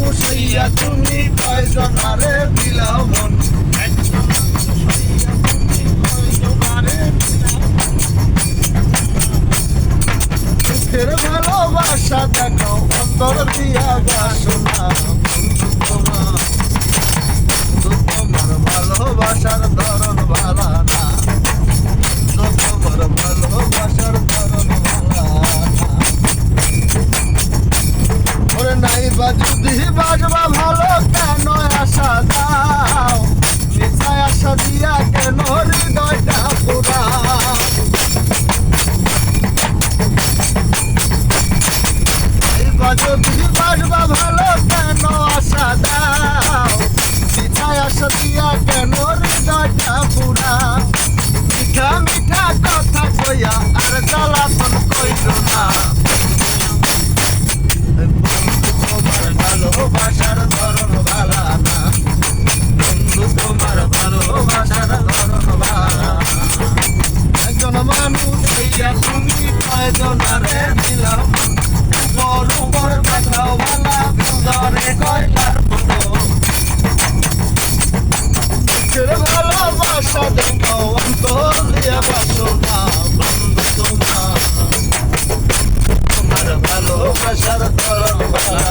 বসাইয়া তুমি কয়জন আরে বিলাও মন। সুখের ভালোবাসা দেখাও, অন্তর দিয়া গা শোনা। বন্ধু তোমার নাই যদি বাজবা ভালো কেন আশা দাও? মিছায় আশা দিয়া কেন হৃদয়টা পুরা যদি বাজবা ভালো কেন আশা দাও? মিছায় আশা দিয়া কেন হৃদয়টা পুরা মিঠা মিঠা কথা কইয়া আর জ্বালাতন কইল না। কয়জনারে দিলাম। উপর উপর দেখাও ভালা ভিতরে কয়লার মতো। ভালোবাসা দেখো, অন্তর দিয়ে বাসনা বন্ধু তোমার তোমার ভালোবাসার ধরন ভালা